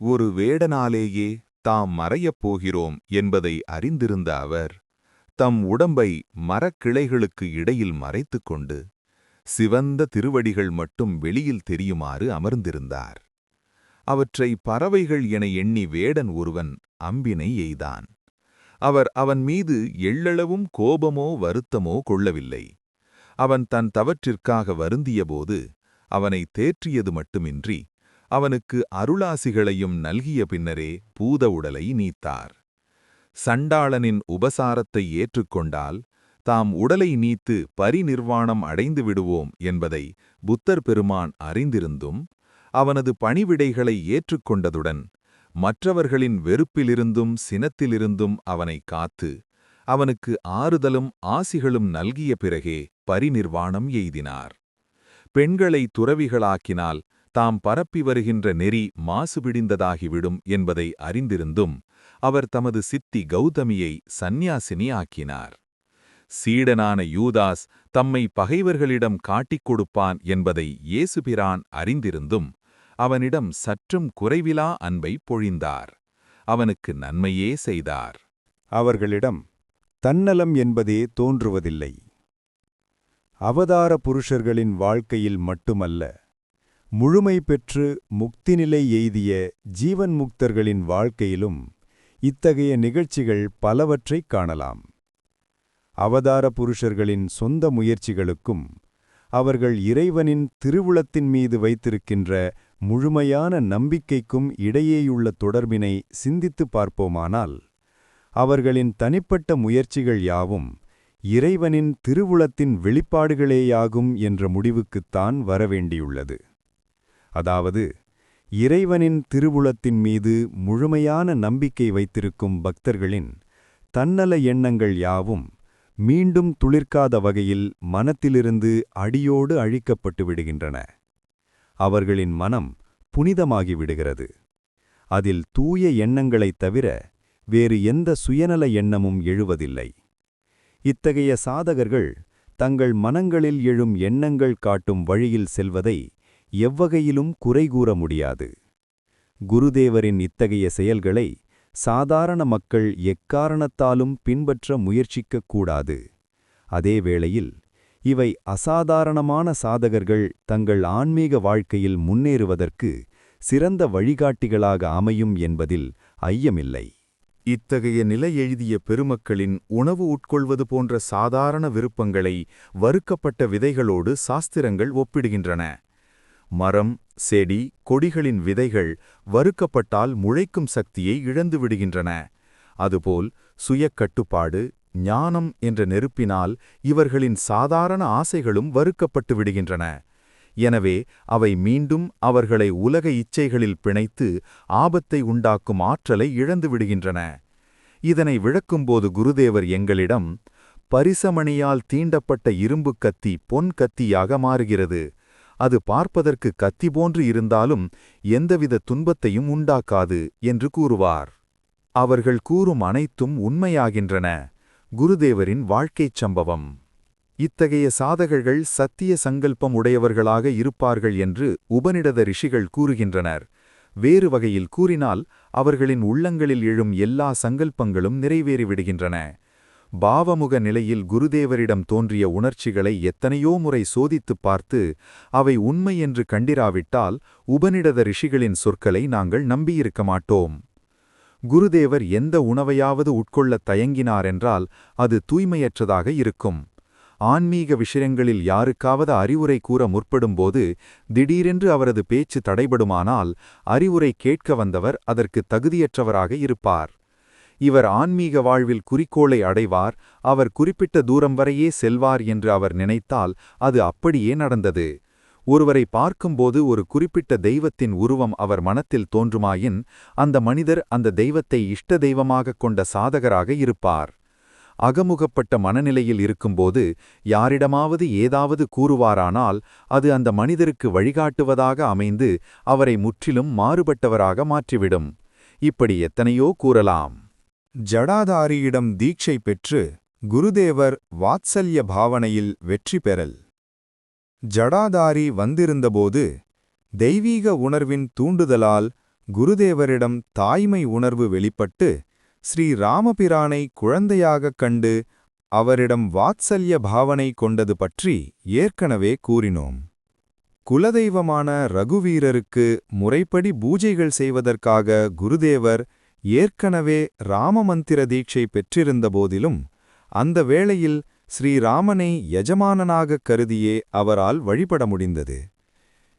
ஒரு வேடனாலேயே தாம் மறையப் போகிறோம் என்பதை அறிந்திருந்த அவர் தம் உடம்பை மரக்கிளைகளுக்கு இடையில் மறைத்துக் கொண்டு சிவந்த திருவடிகள் மட்டும் வெளியில் தெரியுமாறு அமர்ந்திருந்தார். அவற்றை பறவைகள் என எண்ணி வேடன் ஒருவன் அம்பினை எய்தான். அவர் அவன் மீது எள்ளளவும் கோபமோ வருத்தமோ கொள்ளவில்லை. அவன் தன் தவற்றிற்காக வருந்தியபோது அவனை தேற்றியது மட்டுமின்றி அவனுக்கு அருளாசிகளையும் நல்கிய பின்னரே பூத உடலை நீத்தார். சண்டாளனின் உபசாரத்தை ஏற்றுக்கொண்டால் தாம் உடலை நீத்து பரிநிர்வாணம் அடைந்து விடுவோம் என்பதை புத்தர் பெருமான் அறிந்திருந்தும் அவனது பணிவிடைகளை ஏற்றுக்கொண்டதுடன் மற்றவர்களின் வெறுப்பிலிருந்தும் சினத்திலிருந்தும் அவனை காத்து அவனுக்கு ஆறுதலும் ஆசிகளும் நல்கிய பிறகே பரிநிர்வாணம் எய்தினார். பெண்களை துறவிகளாக்கினால் தாம் பரப்பி வருகின்ற நெறி மாசுபிடிந்ததாகிவிடும் என்பதை அறிந்திருந்தும் அவர் தமது சித்தி கௌதமியை சந்நியாசினி ஆக்கினார். சீடனான யூதாஸ் தம்மை பகைவர்களிடம் காட்டிக் கொடுப்பான் என்பதை இயேசுபிரான் அறிந்திருந்தும் அவனிடம் சற்றும் குறைவிலா அன்பை பொழிந்தார். அவனுக்கு நன்மையே செய்தார். அவர்களிடம் தன்னலம் என்பதே தோன்றுவதில்லை. அவதார புருஷர்களின் வாழ்க்கையில் மட்டுமல்ல முழுமை பெற்று முக்திநிலை எய்திய ஜீவன் முக்தர்களின் வாழ்க்கையிலும் இத்தகைய நிகழ்ச்சிகள் பலவற்றைக் காணலாம். அவதார புருஷர்களின் சொந்த முயற்சிகளுக்கும் அவர்கள் இறைவனின் திருவுளத்தின் மீது வைத்திருக்கின்ற முழுமையான நம்பிக்கைக்கும் இடையேயுள்ள தொடர்பினை சிந்தித்துப் பார்ப்போமானால் அவர்களின் தனிப்பட்ட முயற்சிகள் யாவும் இறைவனின் திருவுளத்தின் வெளிப்பாடுகளேயாகும் என்ற முடிவுக்குத்தான் வரவேண்டியுள்ளது. அதாவது இறைவனின் திருவுளத்தின் மீது முழுமையான நம்பிக்கை வைத்திருக்கும் பக்தர்களின் தன்னல எண்ணங்கள் யாவும் மீண்டும் துளிர்க்காத வகையில் மனத்திலிருந்து அடியோடு அழிக்கப்பட்டு விடுகின்றன. அவர்களின் மனம் புனிதமாகி விடுகிறது. அதில் தூய எண்ணங்களைத் தவிர வேறு எந்த சுயநல எண்ணமும் எழுவதில்லை. இத்தகைய சாதகர்கள் தங்கள் மனங்களில் எழும் எண்ணங்கள் காட்டும் வழியில் செல்வதை எவ்வகையிலும் குறைகூற முடியாது. குருதேவரின் இத்தகைய செயல்களை சாதாரண மக்கள் எக்காரணத்தாலும் பின்பற்ற முயற்சிக்கக் கூடாது. இவை அசாதாரணமான சாதகர்கள் தங்கள் ஆன்மீக வாழ்க்கையில் முன்னேறுவதற்கு சிறந்த வழிகாட்டிகளாக அமையும் என்பதில் ஐயமில்லை. இத்தகைய நிலை எழுதிய பெருமக்களின் உணவு உட்கொள்வது போன்ற சாதாரண விருப்பங்களை வறுக்கப்பட்ட விதைகளோடு சாஸ்திரங்கள் ஒப்பிடுகின்றன. மரம் செடி கொடிகளின் விதைகள் வறுக்கப்பட்டால் முளைக்கும் சக்தியை இழந்து விடுகின்றன. அதுபோல் சுயக்கட்டுப்பாடு ஞானம் என்ற நெருப்பினால் இவர்களின் சாதாரண ஆசைகளும் வறுக்கப்பட்டு விடுகின்றன. எனவே அவை மீண்டும் அவர்களை உலக இச்சைகளில் பிணைத்து ஆபத்தை உண்டாக்கும் ஆற்றலை இழந்து விடுகின்றன. இதனை விளக்கும்போது குருதேவர் எங்களிடம் பரிசமணியால் தீண்டப்பட்ட இரும்புக் கத்தி பொன் கத்தியாக மாறுகிறது. அது பார்ப்பதற்கு கத்தி போன்று இருந்தாலும் எந்தவித துன்பத்தையும் உண்டாக்காது என்று கூறுவார். அவர்கள் கூறும் அனைத்தும் உண்மையாகின்றன. குருதேவரின் வாழ்க்கைச் சம்பவம். இத்தகைய சாதகர்கள் சத்திய சங்கல்பம் உடையவர்களாக இருப்பார்கள் என்று உபனிடத ரிஷிகள் கூறுகின்றனர். வேறு வகையில் கூறினால் அவர்களின் உள்ளங்களில் எழும் எல்லா சங்கல்பங்களும் நிறைவேறிவிடுகின்றன. பாவமுக நிலையில் குருதேவரிடம் தோன்றிய உணர்ச்சிகளை எத்தனையோ முறை சோதித்துப் பார்த்து அவை உண்மை என்று கண்டிராவிட்டால் உபனிடத ரிஷிகளின் சொற்களை நாங்கள் நம்பியிருக்க மாட்டோம். குருதேவர் எந்த உணவையாவது உட்கொள்ளத் தயங்கினாரென்றால் அது தூய்மையற்றதாக இருக்கும். ஆன்மீக விஷயங்களில் யாருக்காவது அறிவுரை கூற முற்படும்போது திடீரென்று அவரது பேச்சு தடைபடுமானால் அறிவுரை கேட்க வந்தவர் அதற்கு தகுதியற்றவராக இருப்பார். இவர் ஆன்மீக வாழ்வில் குறிக்கோளை அடைவார் அவர் குறிப்பிட்ட தூரம் வரையே செல்வார் என்று அவர் நினைத்தால் அது அப்படியே நடந்தது. ஒருவரை பார்க்கும்போது ஒரு குறிப்பிட்ட தெய்வத்தின் உருவம் அவர் மனத்தில் தோன்றுமாயின் அந்த மனிதர் அந்த தெய்வத்தை இஷ்ட தெய்வமாகக் கொண்ட சாதகராக இருப்பார். அகமுகப்பட்ட மனநிலையில் இருக்கும்போது யாரிடமாவது ஏதாவது கூறுவாரானால் அது அந்த மனிதருக்கு வழிகாட்டுவதாக அமைந்து அவரை முற்றிலும் மாறுபட்டவராக மாற்றிவிடும். இப்படி எத்தனையோ கூறலாம். ஜடாதாரியிடம் தீட்சை பெற்று குருதேவர் வாத்சல்ய பாவனையில் வெற்றி பெறல். ஜடாதாரி வந்திருந்தபோது தெய்வீக உணர்வின் தூண்டுதலால் குருதேவரிடம் தாய்மை உணர்வு வெளிப்பட்டு ஸ்ரீ ராமபிரானை குழந்தையாகக் கண்டு அவரிடம் வாத்சல்ய பாவனை கொண்டது பற்றி ஏற்கனவே கூறினோம். குலதெய்வமான ரகுவீரருக்கு முறைப்படி பூஜைகள் செய்வதற்காக குருதேவர் ஏற்கனவே ராமமந்திர தீட்சை பெற்றிருந்தபோதிலும் அந்த வேளையில் ஸ்ரீராமனை எஜமானனாகக் கருதியே அவரால் வழிபட முடிந்தது.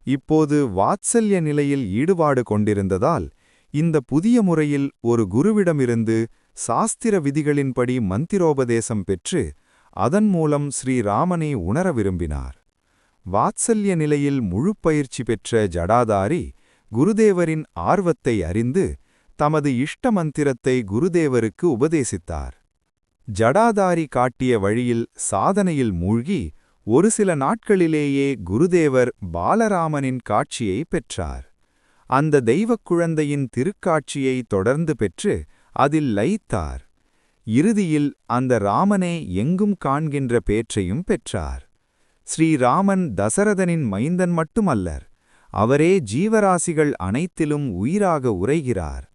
இப்போது வாத்சல்ய நிலையில் ஈடுபாடு கொண்டிருந்ததால் இந்த புதிய முறையில் ஒரு குருவிடமிருந்து சாஸ்திர விதிகளின்படி மந்திரோபதேசம் பெற்று அதன் மூலம் ஸ்ரீராமனை உணர விரும்பினார். வாத்சல்ய நிலையில் முழு பயிற்சி பெற்ற ஜடாதாரி குருதேவரின் ஆர்வத்தை அறிந்து தமது இஷ்ட மந்திரத்தை குருதேவருக்கு உபதேசித்தார். ஜடாதாரி காட்டிய வழியில் சாதனையில் மூழ்கி ஒரு சில நாட்களிலேயே குருதேவர் பாலராமனின் காட்சியை பெற்றார். அந்த தெய்வக் குழந்தையின் திருக்காட்சியை தொடர்ந்து பெற்று அதில் லயித்தார். இறுதியில் அந்த ராமனே எங்கும் காண்கின்ற பேற்றையும் பெற்றார். ஸ்ரீராமன் தசரதனின் மைந்தன் மட்டுமல்லர் அவரே ஜீவராசிகள் அனைத்திலும் உயிராக உரைகிறார்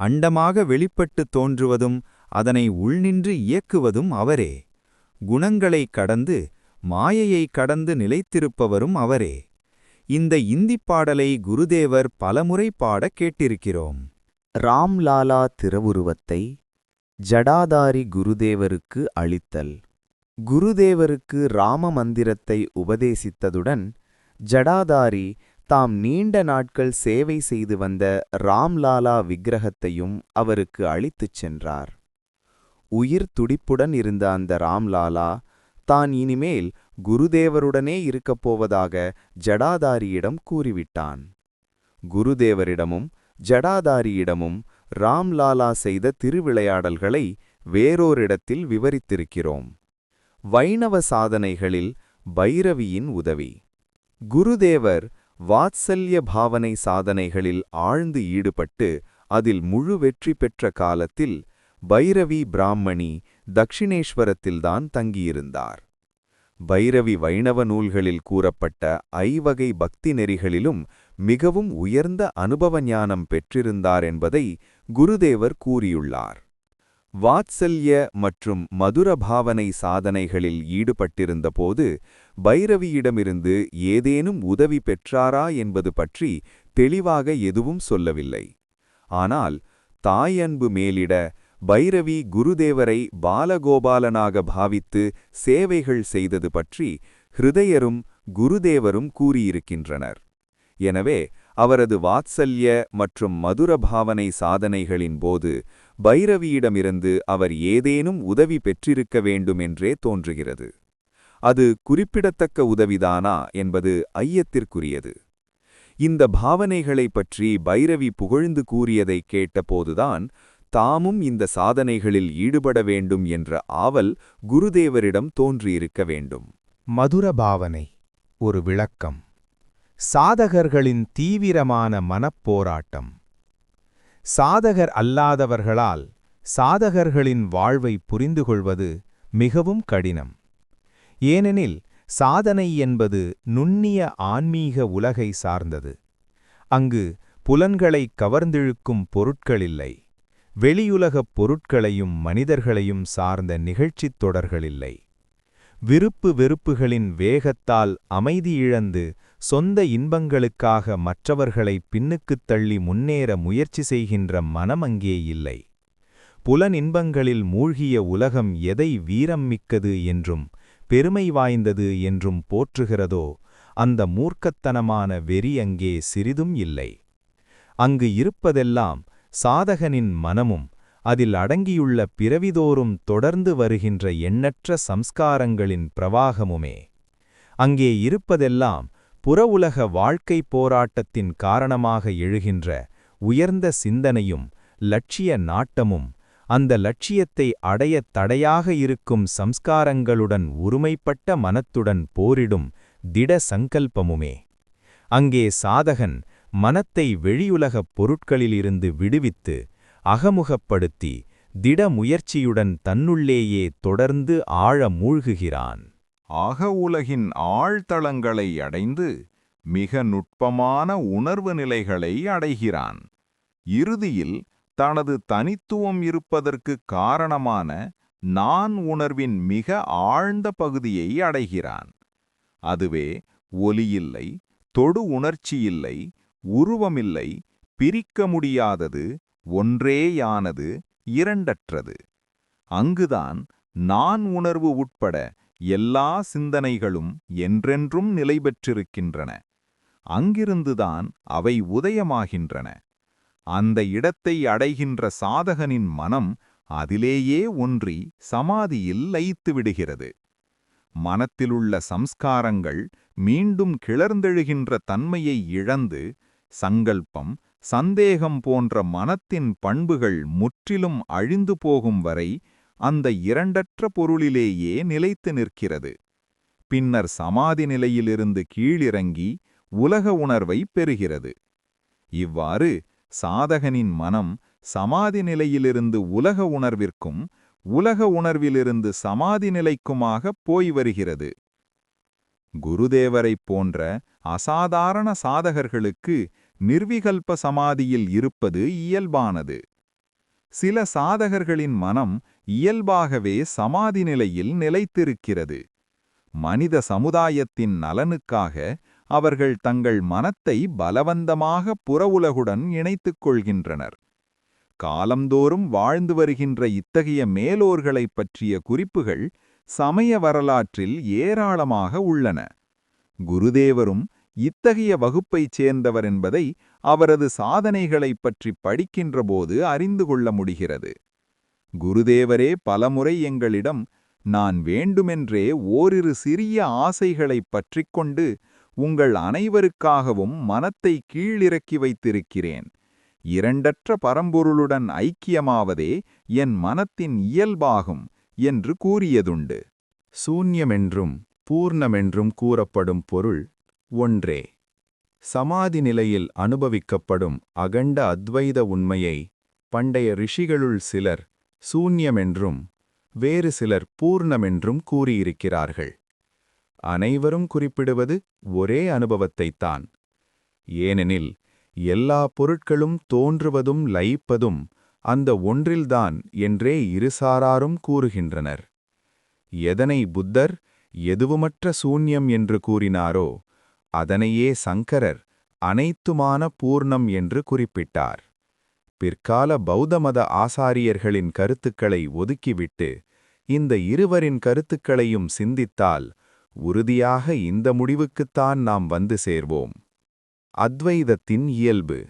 அண்டமாக வெளிப்பட்டுத் தோன்றுவதும் அதனை உள்நின்று இயக்குவதும் அவரே. குணங்களைக் கடந்து மாயையை கடந்து நிலைத்திருப்பவரும் அவரே. இந்த இந்திப் பாடலை குருதேவர் பலமுறை பாடக் கேட்டிருக்கிறோம். ராம்லாலா திருவுருவத்தை ஜடாதாரி குருதேவருக்கு அளித்தல். குருதேவருக்கு ராம மந்திரத்தை உபதேசித்ததுடன் ஜடாதாரி தாம் நீண்ட நாட்கள் சேவை செய்து வந்த ராம்லாலா விக்கிரகத்தையும் அவருக்கு அளித்துச் சென்றார். உயிர் துடிப்புடன் இருந்த அந்த ராம்லாலா தான் இனிமேல் குருதேவருடனே இருக்கப் போவதாக ஜடாதாரியிடம் கூறிவிட்டான். குருதேவரிடமும் ஜடாதாரியிடமும் ராம்லாலா செய்த திருவிளையாடல்களை வேறோரிடத்தில் விவரித்திருக்கிறோம். வைணவ சாதனைகளில் பைரவியின் உதவி. குருதேவர் வாத்சல்ய பாவனை சாதனைகளில் ஆழ்ந்து ஈடுபட்டு அதில் முழு வெற்றி பெற்ற காலத்தில் பைரவி பிராம்மணி தக்ஷிணேஸ்வரத்தில்தான் தங்கியிருந்தார். பைரவி வைணவ நூல்களில் கூறப்பட்ட ஐவகை பக்தி நெறிகளிலும் மிகவும் உயர்ந்த அனுபவ ஞானம் பெற்றிருந்தார் என்பதை குருதேவர் கூறியுள்ளார். வாத்சல்ய மற்றும் மதுர பாவனை சாதனைகளில் ஈடுபட்டிருந்தபோது பைரவியிடமிருந்து ஏதேனும் உதவி பெற்றாரா என்பது பற்றி தெளிவாக எதுவும் சொல்லவில்லை. ஆனால் தாயன்பு மேலிட பைரவி குருதேவரை பாலகோபாலனாக பாவித்து சேவைகள் செய்தது பற்றி ஹிருதயரும் குருதேவரும் கூறியிருக்கின்றனர். எனவே அவரது வாத்சல்ய மற்றும் மதுர பாவனை சாதனைகளின் போது பைரவியிடமிருந்து அவர் ஏதேனும் உதவி பெற்றிருக்க வேண்டுமென்றே தோன்றுகிறது. அது குறிப்பிடத்தக்க உதவிதானா என்பது ஐயத்திற்குரியது. இந்த பாவனைகளைப் பற்றி பைரவி புகழ்ந்து கூறியதை கேட்டபோதுதான் தாமும் இந்த சாதனைகளில் ஈடுபட வேண்டும் என்ற ஆவல் குருதேவரிடம் தோன்றியிருக்க வேண்டும். மதுர பாவனை ஒரு விளக்கம். சாதகர்களின் தீவிரமான மனப்போராட்டம். சாதகர் அல்லாதவர்களால் சாதகர்களின் வாழ்வை புரிந்துகொள்வது மிகவும் கடினம். ஏனெனில் சாதனை என்பது நுண்ணிய ஆன்மீக உலகை சார்ந்தது. அங்கு புலன்களை கவர்ந்திழுக்கும் பொருட்களில்லை. வெளியுலகப் பொருட்களையும் மனிதர்களையும் சார்ந்த நிகழ்ச்சித் தொடர்களில்லை. விருப்பு வெறுப்புகளின் வேகத்தால் அமைதியிழந்து சொந்த இன்பங்களுக்காக மற்றவர்களை பின்னுக்குத் தள்ளி முன்னேற முயற்சி செய்கின்ற மனம் அங்கே இல்லை. புலனின்பங்களில் மூழ்கிய உலகம் எதை வீரம் மிக்கது என்றும் பெருமை வாய்ந்தது என்றும் போற்றுகிறதோ அந்த மூர்க்கத்தனமான வெறி அங்கே சிறிதும் இல்லை. அங்கு இருப்பதெல்லாம் சாதகனின் மனமும் அதில் அடங்கியுள்ள பிறவிதோறும் தொடர்ந்து வருகின்ற எண்ணற்ற சம்ஸ்காரங்களின் பிரவாகமுமே. அங்கே இருப்பதெல்லாம் புறவுலக வாழ்க்கை போராட்டத்தின் காரணமாக எழுகின்ற உயர்ந்த சிந்தனையும் லட்சிய நாட்டமும் அந்த லட்சியத்தை அடையத் தடையாக இருக்கும் சம்ஸ்காரங்களுடன் உரிமைப்பட்ட மனத்துடன் போரிடும் திட சங்கல்பமுமே. அங்கே சாதகன் மனத்தை வெளியுலகப் பொருட்களிலிருந்து விடுவித்து அகமுகப்படுத்தி திட முயற்சியுடன் தன்னுள்ளேயே தொடர்ந்து ஆழ மூழ்குகிறான். ஆக உலகின் ஆழ்தளங்களை அடைந்து மிக நுட்பமான உணர்வு நிலைகளை அடைகிறான். இறுதியில் தனது தனித்துவம் இருப்பதற்கு காரணமான நான் உணர்வின் மிக ஆழ்ந்த பகுதியை அடைகிறான். அதுவே ஒலியில்லை தொடு உணர்ச்சியில்லை உருவமில்லை பிரிக்க முடியாதது ஒன்றேயானது இரண்டற்றது. அங்குதான் நான் உணர்வு உட்பட எல்லா சிந்தனைகளும் என்றென்றும் நிலை பெற்றிருக்கின்றன அங்கிருந்துதான் அவை உதயமாகின்றன. அந்த இடத்தை அடைகின்ற சாதகனின் மனம் அதிலேயே ஒன்றி சமாதியில் லயித்துவிடுகிறது. மனத்திலுள்ள சம்ஸ்காரங்கள் மீண்டும் கிளர்ந்தெழுகின்ற தன்மையை இழந்து சங்கல்பம் சந்தேகம் போன்ற மனத்தின் பண்புகள் முற்றிலும் அழிந்து போகும் வரை அந்த இரண்டற்ற பொருளிலேயே நிலைத்து நிற்கிறது. பின்னர் சமாதி நிலையிலிருந்து கீழிறங்கி உலக உணர்வை பெறுகிறது. இவ்வாறு சாதகனின் மனம் சமாதி நிலையிலிருந்து உலக உணர்விற்கும் உலக உணர்விலிருந்து சமாதி நிலைக்குமாக போய் வருகிறது. குருதேவரைப் போன்ற அசாதாரண சாதகர்களுக்கு நிர்விகல்ப சமாதியில் இருப்பது இயல்பானது. சில சாதகர்களின் மனம் இயல்பாகவே சமாதி நிலையில் நிலைத்திருக்கிறது. மனித சமுதாயத்தின் நலனுக்காக அவர்கள் தங்கள் மனத்தை பலவந்தமாக புறவுலகுடன் இணைத்துக் கொள்கின்றனர். காலந்தோறும் வாழ்ந்து வருகின்ற இத்தகைய மேலோர்களைப் பற்றிய குறிப்புகள் சமய வரலாற்றில் ஏராளமாக உள்ளன. குருதேவரும் இத்தகைய வகுப்பைச் சேர்ந்தவர் என்பதை அவரது சாதனைகளைப் பற்றி படிக்கின்றபோது அறிந்து கொள்ள முடிகிறது. குருதேவரே பலமுறை எங்களிடம் நான் வேண்டுமென்றே ஓரிரு சிறிய ஆசைகளைப் பற்றிக்கொண்டு உங்கள் அனைவருக்காகவும் மனத்தை கீழிறக்கி வைத்திருக்கிறேன். இரண்டற்ற பரம்பொருளுடன் ஐக்கியமாவதே என் மனத்தின் இயல்பாகும் என்று கூறியதுண்டு. சூன்யமென்றும் பூர்ணமென்றும் கூறப்படும் பொருள் ஒன்றே. சமாதி நிலையில் அனுபவிக்கப்படும் அகண்ட அத்வைத உண்மையை பண்டைய ரிஷிகளுள் சிலர் சூன்யமென்றும் வேறு சிலர் பூர்ணமென்றும் கூறியிருக்கிறார்கள். அனைவரும் குறிப்பிடுவது ஒரே அனுபவத்தைத்தான். ஏனெனில் எல்லா பொருட்களும் தோன்றுவதும் லயிப்பதும் அந்த ஒன்றில்தான் என்றே இருசாராரும் கூறுகின்றனர். எதனை புத்தர் எதுவுமற்ற சூன்யம் என்று கூறினாரோ அதனையே சங்கரர் அனைத்துமான பூர்ணம் என்று குறிப்பிட்டார். பிற்கால பௌத்தமத ஆசாரியர்களின் கருத்துக்களை ஒதுக்கிவிட்டு இந்த இருவரின் கருத்துக்களையும் சிந்தித்தால் உறுதியாக இந்த முடிவுக்குத்தான் நாம் வந்து சேர்வோம். அத்வைதத்தின் இயல்பு.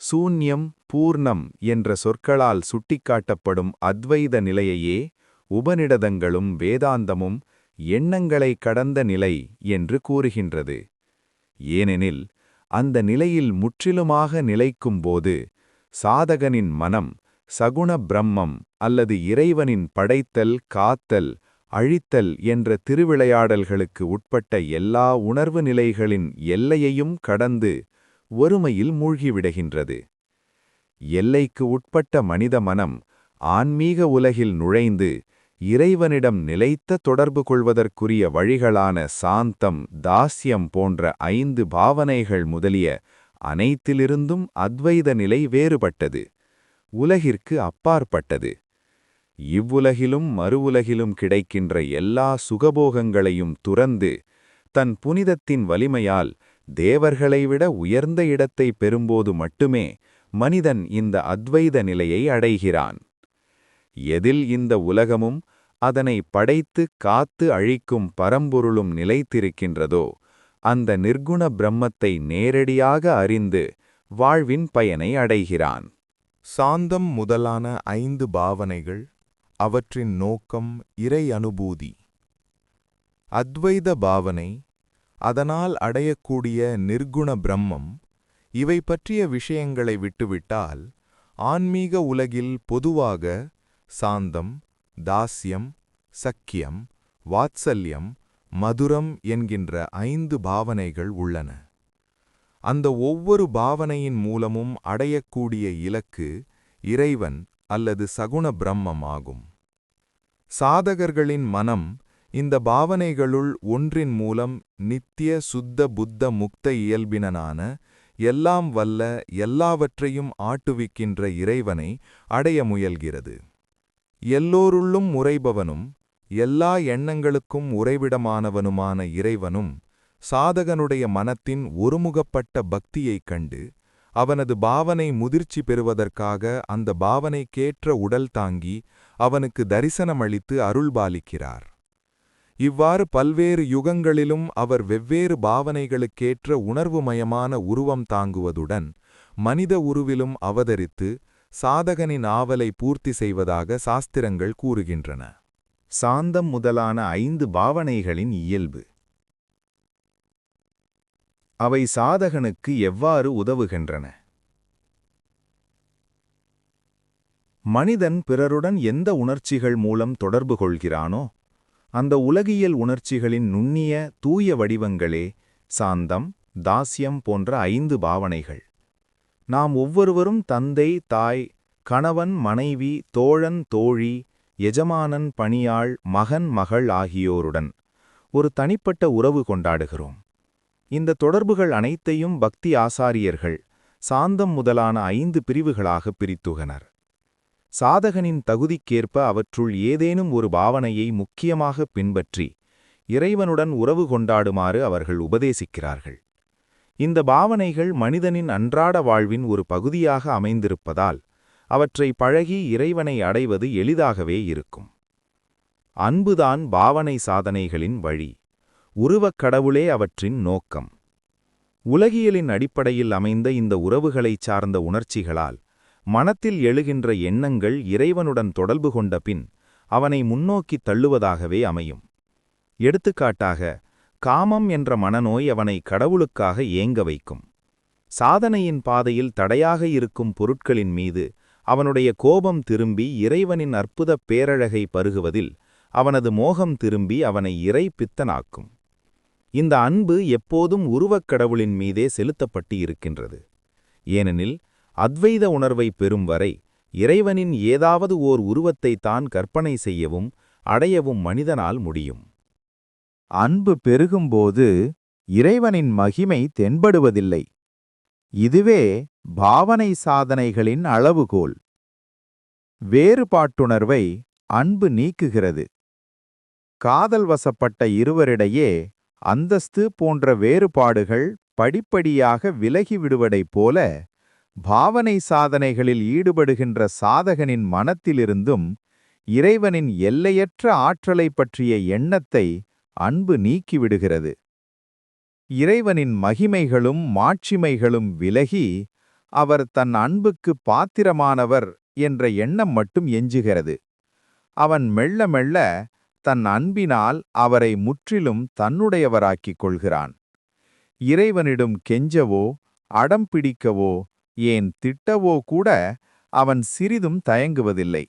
சூன்யம் பூர்ணம் என்ற சொற்களால் சுட்டிக்காட்டப்படும் அத்வைத நிலையையே உபநிடதங்களும் வேதாந்தமும் எண்ணங்களை கடந்த நிலை என்று கூறுகின்றது. ஏனெனில் அந்த நிலையில் முற்றிலுமாக நிலைக்கும்போது சாதகனின் மனம் சகுண பிரம்மம் அல்லது இறைவனின் படைத்தல் காத்தல் அழித்தல் என்ற திருவிளையாடல்களுக்கு உட்பட்ட எல்லா உணர்வு நிலைகளின் எல்லையையும் கடந்து ஒருமையில் மூழ்கிவிடுகின்றது. எல்லைக்கு உட்பட்ட மனித மனம் ஆன்மீக உலகில் நுழைந்து இறைவனிடம் நிலைத்த தொடர்பு கொள்வதற்குரிய வழிகளான சாந்தம் தாஸ்யம் போன்ற ஐந்து பாவனைகள் முதலிய அனைத்திலிருந்தும் அத்வைத நிலை வேறுபட்டது உலகிற்கு அப்பாற்பட்டது. இவ்வுலகிலும் மறுவுலகிலும் கிடைக்கின்ற எல்லா சுகபோகங்களையும் துறந்து தன் புனிதத்தின் வலிமையால் தேவர்களை விட உயர்ந்த இடத்தை பெறும்போது மட்டுமே மனிதன் இந்த அத்வைத நிலையை அடைகிறான். எதில் இந்த உலகமும் அதனை படைத்து காத்து அழிக்கும் பரம்பொருளும் நிலைத்திருக்கின்றதோ அந்த நிர்குண பிரம்மத்தை நேரடியாக அறிந்து வாழ்வின் பயனை அடைகிறான். சாந்தம் முதலான ஐந்து பாவனைகள் அவற்றின் நோக்கம் இறை அனுபூதி. அத்வைத பாவனை அதனால் அடையக்கூடிய நிர்குண பிரம்மம் இவை பற்றிய விஷயங்களை விட்டுவிட்டால் ஆன்மீக உலகில் பொதுவாக சாந்தம் தாஸ்யம் சக்கியம் வாத்சல்யம் மதுரம் என்கின்ற ஐந்து பாவனைகள் உள்ளன. அந்த ஒவ்வொரு பாவனையின் மூலமும் அடையக்கூடிய இலக்கு இறைவன் அல்லது சகுண பிரம்மம் ஆகும். சாதகர்களின் மனம் இந்த பாவனைகளுள் ஒன்றின் மூலம் நித்திய சுத்த புத்த முக்த இயல்பினனான எல்லாம் வல்ல எல்லாவற்றையும் ஆட்டுவிக்கின்ற இறைவனை அடைய முயல்கிறது. எல்லோருள்ளும் உறைபவனும் எல்லா எண்ணங்களுக்கும் உறைவிடமானவனுமான இறைவனும் சாதகனுடைய மனத்தின் ஒருமுகப்பட்ட பக்தியைக் கண்டு அவனது பாவனை முதிர்ச்சி பெறுவதற்காக அந்த பாவனைக்கேற்ற உடல் தாங்கி அவனுக்கு தரிசனமளித்து அருள்பாலிக்கிறார். இவ்வாறு பல்வேறு யுகங்களிலும் அவர் வெவ்வேறு பாவனைகளுக்கேற்ற உணர்வுமயமான உருவம் தாங்குவதுடன் மனித உருவிலும் அவதரித்து சாதகனின் ஆவலை பூர்த்தி செய்வதாக சாஸ்திரங்கள் கூறுகின்றன. சாந்தம் முதலான ஐந்து பாவனைகளின் இயல்பு. அவை சாதகனுக்கு எவ்வாறு உதவுகின்றன? மனிதன் பிறருடன் எந்த உணர்ச்சிகள் மூலம் தொடர்பு கொள்கிறானோ அந்த உலகியல் உணர்ச்சிகளின் நுண்ணிய தூய வடிவங்களே சாந்தம் தாஸ்யம் போன்ற ஐந்து பாவனைகள். நாம் ஒவ்வொருவரும் தந்தை தாய் கணவன் மனைவி தோழன் தோழி எஜமானன் பணியாள் மகன் மகள் ஆகியோருடன் ஒரு தனிப்பட்ட உறவு கொண்டாடுகிறோம். இந்த தொடர்புகள் அனைத்தையும் பக்தி ஆசாரியர்கள் சாந்தம் முதலான ஐந்து பிரிவுகளாக பிரித்துகனர். சாதகனின் தகுதிக்கேற்ப அவற்றுள் ஏதேனும் ஒரு பாவனையை முக்கியமாக பின்பற்றி இறைவனுடன் உறவு கொண்டாடுமாறு அவர்கள் உபதேசிக்கிறார்கள். இந்த பாவனைகள் மனிதனின் அன்றாட வாழ்வின் ஒரு பகுதியாக அமைந்திருப்பதால் அவற்றை பழகி இறைவனை அடைவது எளிதாகவே இருக்கும். அன்புதான் பாவனை சாதனைகளின் வழி. உருவக் கடவுளே அவற்றின் நோக்கம். உலகியலின் அடிப்படையில் அமைந்த இந்த உறவுகளைச் சார்ந்த உணர்ச்சிகளால் மனத்தில் எழுகின்ற எண்ணங்கள் இறைவனுடன் தொடர்பு கொண்ட பின் அவனை முன்னோக்கித் தள்ளுவதாகவே அமையும். எடுத்துக்காட்டாக காமம் என்ற மனநோய் அவனை கடவுளுக்காக ஏங்க வைக்கும். சாதனையின் பாதையில் தடையாக இருக்கும் பொருட்களின் மீது அவனுடைய கோபம் திரும்பி இறைவனின் அற்புதப் பேரழகை பருகுவதில் அவனது மோகம் திரும்பி அவனை இறை பித்தனாக்கும். இந்த அன்பு எப்போதும் உருவக் கடவுளின் மீதே செலுத்தப்பட்டு இருக்கின்றது. ஏனெனில் அத்வைத உணர்வை பெறும் வரை இறைவனின் ஏதாவது ஓர் உருவத்தை தான் கற்பனை செய்யவும் அடையவும் மனிதனால் முடியும். அன்பு பெருகும்போது இறைவனின் மகிமை தென்படுவதில்லை. இதுவே பாவனை சாதனைகளின் அளவுகோல். வேறுபாட்டுணர்வை அன்பு நீக்குகிறது. காதல் வசப்பட்ட இருவரிடையே அந்தஸ்து போன்ற வேறுபாடுகள் படிப்படியாக விலகிவிடுவதைப் போல பாவனை சாதனைகளில் ஈடுபடுகின்ற சாதகனின் மனத்திலிருந்தும் இறைவனின் எல்லையற்ற ஆற்றலைப் பற்றிய எண்ணத்தை அன்பு நீக்கிவிடுகிறது. இறைவனின் மகிமைகளும் மாட்சிமைகளும் விலகி அவர் தன் அன்புக்கு பாத்திரமானவர் என்ற எண்ணம் மட்டும் எஞ்சுகிறது. அவன் மெல்ல மெல்ல தன் அன்பினால் அவரை முற்றிலும் தன்னுடையவராக்கிக் கொள்கிறான். இறைவனிடம் கெஞ்சவோ அடம் பிடிக்கவோ ஏன் திட்டவோ கூட அவன் சிறிதும் தயங்குவதில்லை.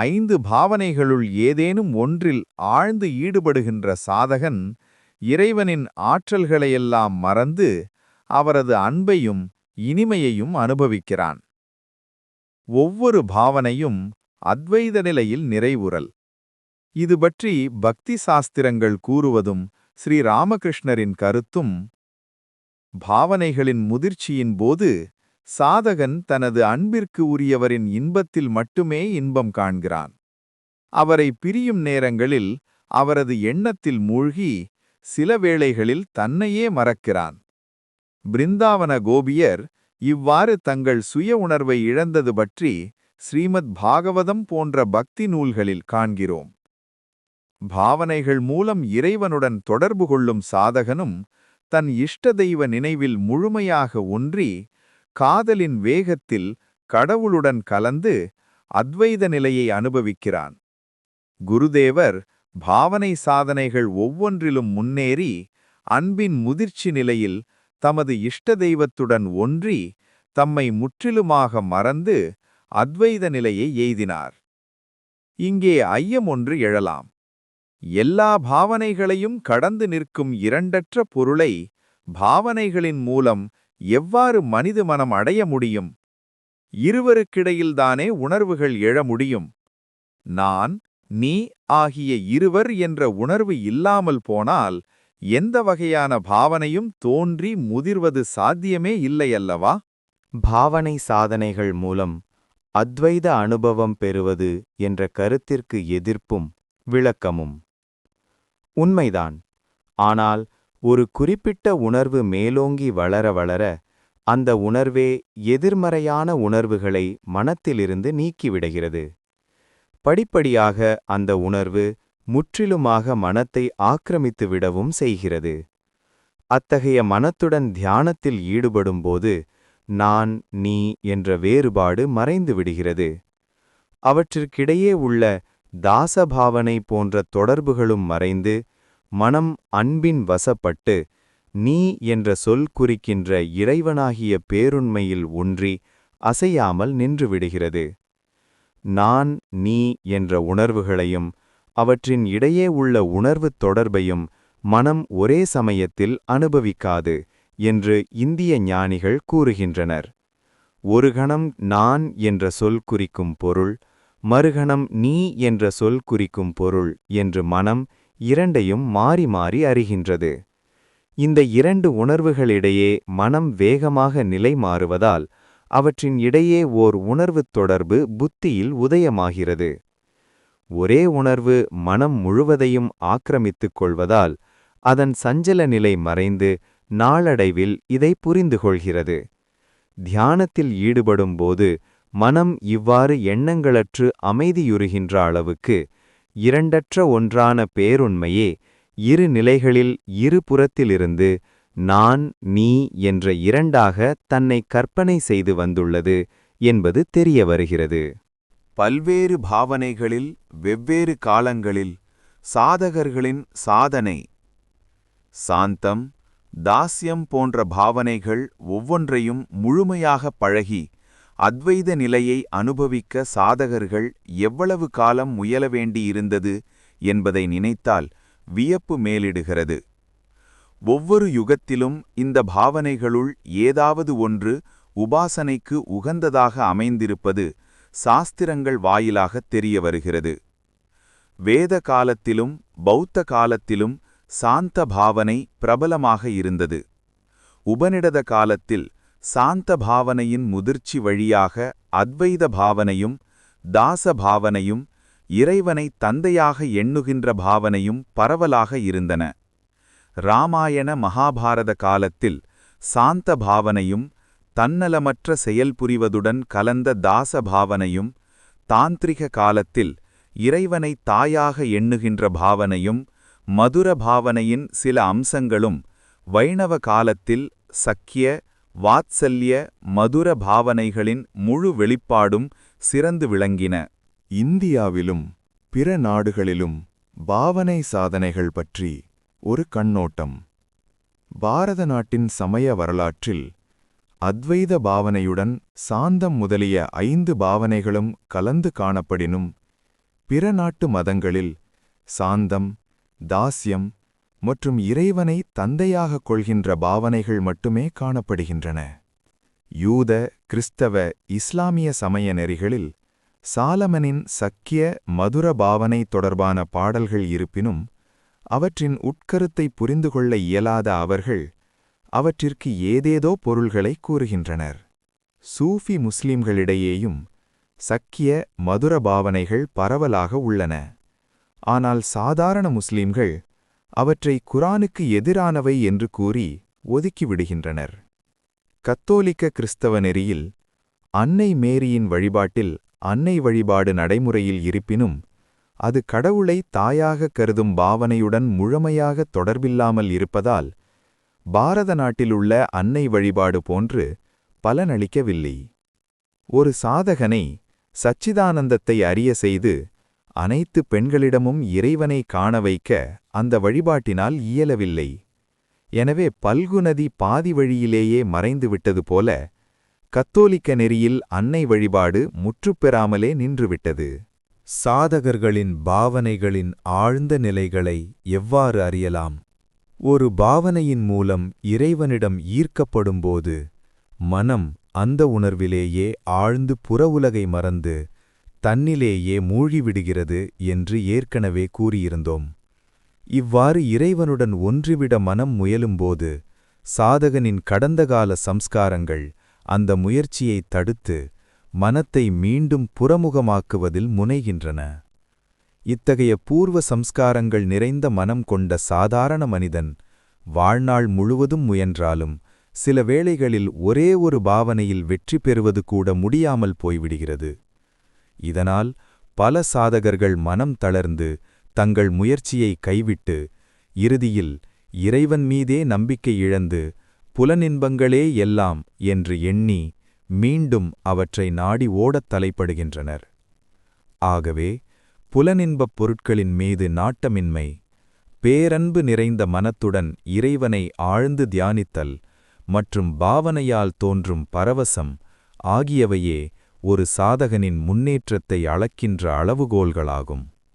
ஐந்து பாவனைகளுள் ஏதேனும் ஒன்றில் ஆழ்ந்து ஈடுபடுகின்ற சாதகன் இறைவனின் ஆற்றல்களையெல்லாம் மறந்து அவரது அன்பையும் இனிமையையும் அனுபவிக்கிறான். ஒவ்வொரு பாவனையும் அத்வைத நிலையில் நிறைவுறல். இது பற்றி பக்தி சாஸ்திரங்கள் கூறுவதும் ஸ்ரீராமகிருஷ்ணரின் கருத்தும் பாவனைகளின் முதிர்ச்சியின் போது சாதகன் தனது அன்பிற்கு உரியவரின் இன்பத்தில் மட்டுமே இன்பம் காண்கிறான். அவரை பிரியும் நேரங்களில் அவரது எண்ணத்தில் மூழ்கி சில வேளைகளில் தன்னையே மறக்கிறான். பிருந்தாவன கோபியர் இவ்வாறு தங்கள் சுய உணர்வை இழந்தது பற்றி ஸ்ரீமத் பாகவதம் போன்ற பக்தி நூல்களில் காண்கிறோம். பாவனைகள் மூலம் இறைவனுடன் தொடர்பு கொள்ளும் சாதகனும் தன் இஷ்ட தெய்வ நினைவில் முழுமையாக ஒன்றி காதலின் வேகத்தில் கடவுளுடன் கலந்து அத்வைத நிலையை அனுபவிக்கிறான். குருதேவர் பாவனை சாதனைகள் ஒவ்வொன்றிலும் முன்னேறி அன்பின் முதிர்ச்சி நிலையில் தமது இஷ்ட தெய்வத்துடன் ஒன்றி தம்மை முற்றிலுமாக மறந்து அத்வைத நிலையை எய்தினார். இங்கே ஐயம் ஒன்று எழலாம். எல்லா பாவனைகளையும் கடந்து நிற்கும் இரண்டற்ற பொருளை பாவனைகளின் மூலம் எவ்வாறு மனித மனம் அடைய முடியும்? இருவருக்கிடையில்தானே உணர்வுகள் எழ முடியும்? நான் நீ ஆகிய இருவர் என்ற உணர்வு இல்லாமல் போனால் எந்த வகையான பாவனையும் தோன்றி முதிர்வது சாத்தியமே இல்லையல்லவா? பாவனை சாதனைகள் மூலம் அத்வைத அனுபவம் பெறுவது என்ற கருத்திற்கு எதிர்ப்பும் விளக்கமும். உண்மைதான். ஆனால் ஒரு குறிப்பிட்ட உணர்வு மேலோங்கி வளர வளர அந்த உணர்வே எதிர்மறையான உணர்வுகளை மனத்திலிருந்து நீக்கிவிடுகிறது. படிப்படியாக அந்த உணர்வு முற்றிலுமாக மனத்தை ஆக்கிரமித்து விடவும் செய்கிறது. அத்தகைய மனத்துடன் தியானத்தில் ஈடுபடும்போது நான் நீ என்ற வேறுபாடு மறைந்து விடுகிறது. அவற்றிற்கிடையே உள்ள தாசபாவனை போன்ற தொடர்புகளும் மறைந்து மனம் அன்பின் வசப்பட்டு நீ என்ற சொல் குறிக்கின்ற இறைவனாகிய பேருண்மையில் ஒன்றி அசையாமல் நின்றுவிடுகிறது. நான் நீ என்ற உணர்வுகளையும் அவற்றின் இடையே உள்ள உணர்வுத் தொடர்பையும் மனம் ஒரே சமயத்தில் அனுபவிக்காது என்று இந்திய ஞானிகள் கூறுகின்றனர். ஒரு கணம் நான் என்ற சொல் குறிக்கும் பொருள் மறுகணம் நீ என்ற சொல் குறிக்கும் பொருள் என்று மனம் இரண்டையும் மாறி மாறி அறிகின்றது. இந்த இரண்டு உணர்வுகளிடையே மனம் வேகமாக நிலை மாறுவதால் அவற்றின் இடையே ஓர் உணர்வுத் தொடர்பு புத்தியில் உதயமாகிறது. ஒரே உணர்வு மனம் முழுவதையும் ஆக்கிரமித்துக் கொள்வதால் அதன் சஞ்சல நிலை மறைந்து நாளடைவில் இதை புரிந்து கொள்கிறது தியானத்தில் ஈடுபடும்போது மனம் இவ்வாறு எண்ணங்களற்று அமைதியுறுகின்ற அளவுக்கு இரண்டற்ற ஒன்றான பேருண்மையே இரு நிலைகளில் இரு புறத்திலிருந்து நான் நீ என்ற இரண்டாக தன்னை கற்பனை செய்து வந்துள்ளது என்பது தெரிய வருகிறது. பல்வேறு பாவனைகளில் வெவ்வேறு காலங்களில் சாதகர்களின் சாதனை சாந்தம் தாஸ்யம் போன்ற பாவனைகள் ஒவ்வொன்றையும் முழுமையாக பழகி அத்வைத நிலையை அனுபவிக்க சாதகர்கள் எவ்வளவு காலம் முயல வேண்டியிருந்தது என்பதை நினைத்தால் வியப்பு மேலிடுகிறது. ஒவ்வொரு யுகத்திலும் இந்த பாவனைகளுள் ஏதாவது ஒன்று உபாசனைக்கு உகந்ததாக அமைந்திருப்பது சாஸ்திரங்கள் வாயிலாகத் தெரிய வருகிறது. வேத காலத்திலும் பௌத்த காலத்திலும் சாந்த பாவனை பிரபலமாக இருந்தது. உபநிடத காலத்தில் சாந்த பாவனையின் முதிர்ச்சி வழியாக அத்வைத பாவனையும் தாச பாவனையும் இறைவனை தந்தையாக எண்ணுகின்ற பாவனையும் பரவலாக இருந்தன. இராமாயண மகாபாரத காலத்தில் சாந்த பாவனையும் தன்னலமற்ற செயல்புரிவதுடன் கலந்த தாச பாவனையும் தாந்திரிக காலத்தில் இறைவனை தாயாக எண்ணுகின்ற பாவனையும் மதுர பாவனையின் சில அம்சங்களும் வைணவ காலத்தில் சக்கிய வாத்சல்ய மதுர பாவனைகளின் முழு வெளிப்பாடும் சிறந்து விளங்கின. இந்தியாவிலும் பிற நாடுகளிலும் பாவனை சாதனைகள் பற்றி ஒரு கண்ணோட்டம். பாரத நாட்டின் சமய வரலாற்றில் அத்வைத பாவனையுடன் சாந்தம் முதலிய ஐந்து பாவனைகளும் கலந்து காணப்படினும் பிற நாட்டு மதங்களில் சாந்தம் தாஸ்யம் மற்றும் இறைவனை தந்தையாகக் கொள்கின்ற பாவனைகள் மட்டுமே காணப்படுகின்றன. யூத கிறிஸ்தவ இஸ்லாமிய சமய நெறிகளில் சாலமனின் சக்கிய மதுர பாவனை தொடர்பான பாடல்கள் இருப்பினும் அவற்றின் உட்கருத்தை புரிந்து கொள்ள இயலாத அவர்கள் அவற்றிற்கு ஏதேதோ பொருள்களை கூறுகின்றனர். சூஃபி முஸ்லிம்களிடையேயும் சக்கிய மதுர பாவனைகள் பரவலாக உள்ளன. ஆனால் சாதாரண முஸ்லிம்கள் அவற்றை குரானுக்கு எதிரானவை என்று கூறி ஒதுக்கிவிடுகின்றனர். கத்தோலிக்க கிறிஸ்தவ நெறியில் அன்னை மேரியின் வழிபாட்டில் அன்னை வழிபாடு நடைமுறையில் இருப்பினும் அது கடவுளை தாயாக கருதும் பாவனையுடன் முழுமையாக தொடர்பில்லாமல் இருப்பதால் பாரத நாட்டிலுள்ள அன்னை வழிபாடு போன்று பலனளிக்கவில்லை. ஒரு சாதகனை சச்சிதானந்தத்தை அறிய செய்து அனைத்து பெண்களிடமும் இறைவனை காண வைக்க அந்த வழிபாட்டினால் இயலவில்லை. எனவே பல்குநதி பாதி வழியிலேயே மறைந்துவிட்டது போல கத்தோலிக்க நெறியில் அன்னை வழிபாடு முற்றுப்பெறாமலே நின்றுவிட்டது. சாதகர்களின் பாவனைகளின் ஆழ்ந்த நிலைகளை எவ்வாறு அறியலாம்? ஒரு பாவனையின் மூலம் இறைவனிடம் ஈர்க்கப்படும்போது மனம் அந்த உணர்விலேயே ஆழ்ந்து புற உலகை மறந்து தன்னிலேயே மூழ்கிவிடுகிறது என்று ஏற்கனவே கூறியிருந்தோம். இவ்வாறு இறைவனுடன் ஒன்றிவிட மனம் முயலும்போது சாதகனின் கடந்தகால சம்ஸ்காரங்கள் அந்த முயற்சியைத் தடுத்து மனத்தை மீண்டும் புறமுகமாக்குவதில் முனைகின்றன. இத்தகைய பூர்வ சம்ஸ்காரங்கள் நிறைந்த மனம் கொண்ட சாதாரண மனிதன் வாழ்நாள் முழுவதும் முயன்றாலும் சில வேளைகளில் ஒரே ஒரு பாவனையில் வெற்றி பெறுவது கூட முடியாமல் போய்விடுகிறது. இதனால் பல சாதகர்கள் மனம் தளர்ந்து தங்கள் முயற்சியை கைவிட்டு இறுதியில் இறைவன் மீதே நம்பிக்கை இழந்து புலனின்பங்களே எல்லாம் என்று எண்ணி மீண்டும் அவற்றை நாடி ஓடத் தலைப்படுகின்றனர். ஆகவே புலனின்பப் பொருட்களின் மீது நாட்டமின்மை பேரன்பு நிறைந்த மனத்துடன் இறைவனை ஆழ்ந்து தியானித்தல் மற்றும் பாவனையால் தோன்றும் பரவசம் ஆகியவையே ஒரு சாதகனின் முன்னேற்றத்தை அளக்கின்ற அளவுகோல்களாகும்.